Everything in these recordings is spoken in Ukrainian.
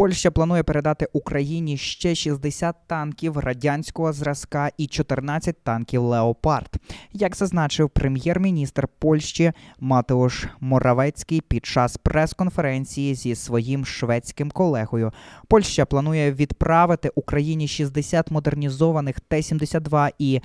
Польща планує передати Україні ще 60 танків радянського зразка і 14 танків Леопард. Як зазначив прем'єр-міністр Польщі Матеуш Моравецький під час прес-конференції зі своїм шведським колегою, Польща планує відправити Україні 60 модернізованих Т-72 і е,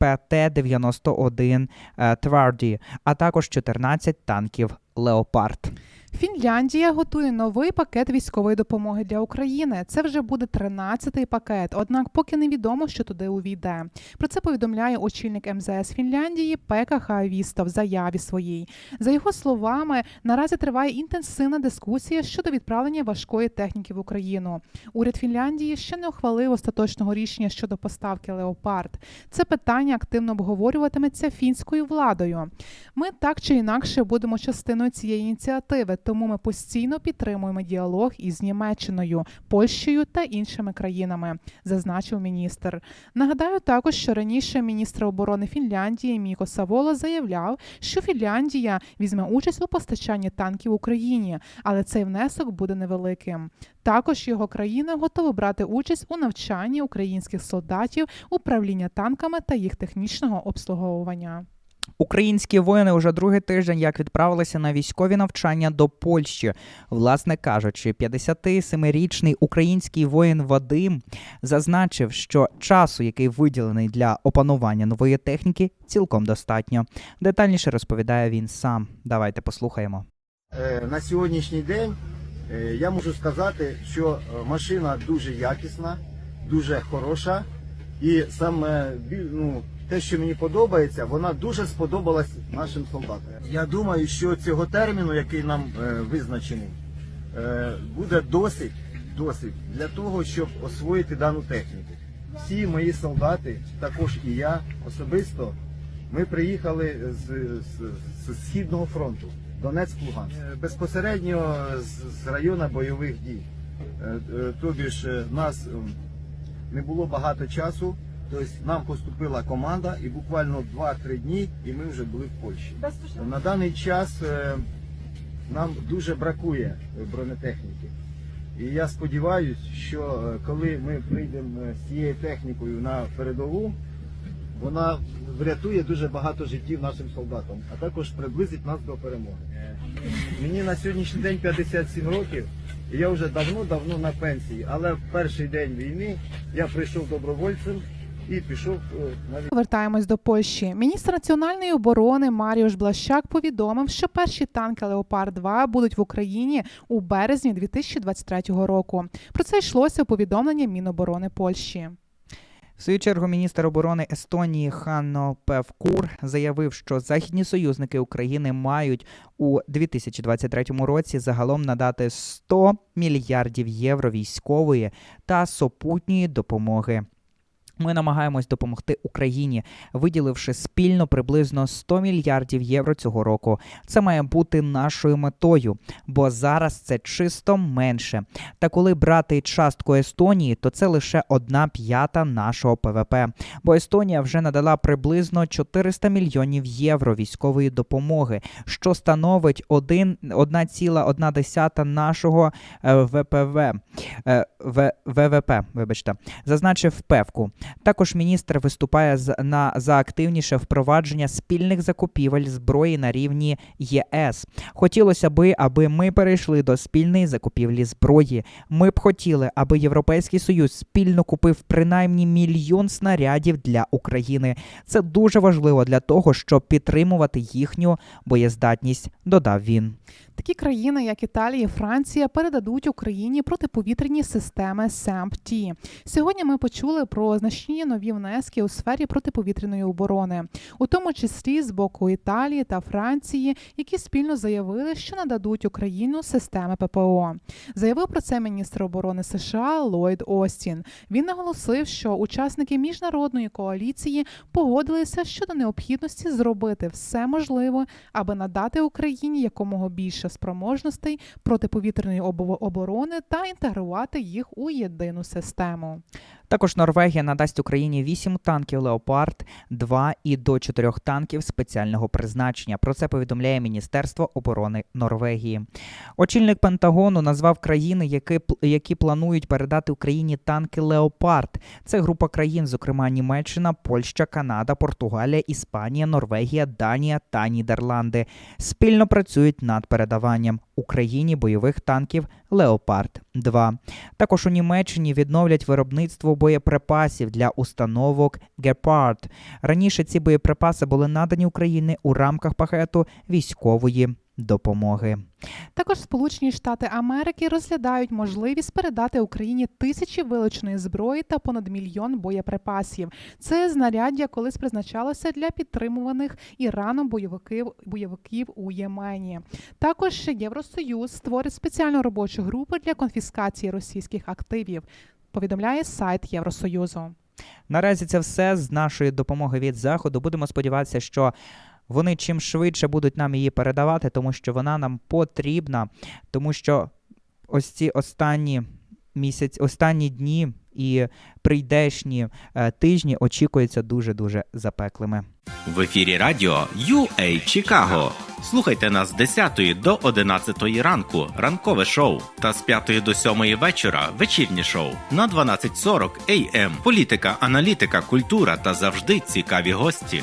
ПТ-91 е, Тварді, а також 14 танків Леопард. Фінляндія готує новий пакет військової допомоги для України. Це вже буде 13-й пакет. Однак, поки невідомо, що туди увійде. Про це повідомляє очільник МЗС Фінляндії Пека Хаавісто в заяві своїй. За його словами, наразі триває інтенсивна дискусія щодо відправлення важкої техніки в Україну. Уряд Фінляндії ще не ухвалив остаточного рішення щодо поставки леопард. Це питання активно обговорюватиметься фінською владою. Ми так чи інакше будемо частиною цієї ініціативи, тому ми постійно підтримуємо діалог із Німеччиною, Польщею та іншими країнами, зазначив міністр. Нагадаю також, що раніше міністр оборони Фінляндії Міко Савола заявляв, що Фінляндія візьме участь у постачанні танків Україні, але цей внесок буде невеликим. Також його країна готова брати участь у навчанні українських солдатів управління танками та їх технічного обслуговування. Українські воїни уже другий тиждень як відправилися на військові навчання до Польщі. Власне кажучи, 57-річний український воїн Вадим зазначив, що часу, який виділений для опанування нової техніки, цілком достатньо. Детальніше розповідає він сам. Давайте послухаємо. Е, На сьогоднішній день е, я можу сказати, що е, машина дуже якісна, дуже хороша. І саме ну, те, що мені подобається, вона дуже сподобалась нашим солдатам. Я думаю, що цього терміну, який нам е, визначений, е, буде досить, досить для того, щоб освоїти дану техніку. Всі мої солдати, також і я особисто, ми приїхали з, з, з східного фронту. Донецьк, Луганськ. Е, Безпосередньо з, з району бойових дій. Е, е, Тобі ж нас не було багато часу. Тобто нам поступила команда і буквально 2-3 дні і ми вже були в Польщі. На даний час е, нам дуже бракує бронетехніки. І я сподіваюся, що е, коли ми прийдемо е, з цією технікою на передову, вона врятує дуже багато життів нашим солдатам, а також приблизить нас до перемоги. Мені на сьогоднішній день 57 років, і я вже давно-давно на пенсії, але в перший день війни я прийшов добровольцем і пішов е, на війну. Повертаємось до Польщі. Міністр національної оборони Маріуш Блащак повідомив, що перші танки Леопард 2 будуть в Україні у березні 2023 року. Про це йшлося у повідомленні Міноборони Польщі. В свою чергу міністр оборони Естонії Ханно Певкур заявив, що західні союзники України мають у 2023 році загалом надати 100 мільярдів євро військової та супутньої допомоги. Ми намагаємось допомогти Україні, виділивши спільно приблизно 100 мільярдів євро цього року. Це має бути нашою метою, бо зараз це чисто менше. Та коли брати частку Естонії, то це лише одна п'ята нашого ПВП. Бо Естонія вже надала приблизно 400 мільйонів євро військової допомоги, що становить один- 1,1 нашого е, ВПВ е, ВВП. Вибачте, зазначив Певку. Також міністр виступає на за активніше впровадження спільних закупівель зброї на рівні ЄС. Хотілося би, аби ми перейшли до спільної закупівлі зброї. Ми б хотіли, аби Європейський Союз спільно купив принаймні мільйон снарядів для України. Це дуже важливо для того, щоб підтримувати їхню боєздатність, додав він. Такі країни, як Італія і Франція, передадуть Україні протиповітряні системи СЕМП-Т. Сьогодні ми почули про значні нові внески у сфері протиповітряної оборони, у тому числі з боку Італії та Франції, які спільно заявили, що нададуть Україну системи ППО. Заявив про це міністр оборони США Ллойд Остін. Він наголосив, що учасники міжнародної коаліції погодилися щодо необхідності зробити все можливе, аби надати Україні якомога більше спроможностей протиповітряної обо- оборони та інтегрувати їх у єдину систему. Також Норвегія надасть Україні 8 танків Леопард, 2 і до 4 танків спеціального призначення. Про це повідомляє Міністерство оборони Норвегії. Очільник Пентагону назвав країни, які, які планують передати Україні танки Леопард. Це група країн, зокрема Німеччина, Польща, Канада, Португалія, Іспанія, Норвегія, Данія та Нідерланди. Спільно працюють над передаванням Україні бойових танків Леопард 2 Також у Німеччині відновлять виробництво боєприпасів для установок Гепард. Раніше ці боєприпаси були надані Україні у рамках пакету військової допомоги. Також Сполучені Штати Америки розглядають можливість передати Україні тисячі вилученої зброї та понад мільйон боєприпасів. Це знаряддя колись призначалося для підтримуваних Іраном бойовиків бойовиків у Ємені. Також Євросоюз створить спеціальну робочу групу для конфіскації російських активів. Повідомляє сайт Євросоюзу. Наразі це все з нашої допомоги від заходу. Будемо сподіватися, що вони чим швидше будуть нам її передавати, тому що вона нам потрібна, тому що ось ці останні місяць, останні дні і прийдешні е, тижні очікуються дуже дуже запеклими. В ефірі радіо UA Чикаго. Слухайте нас з 10 до 11 ранку, ранкове шоу, та з 5 до 7 вечора вечірнє шоу на 12.40 AM. Політика, аналітика, культура та завжди цікаві гості.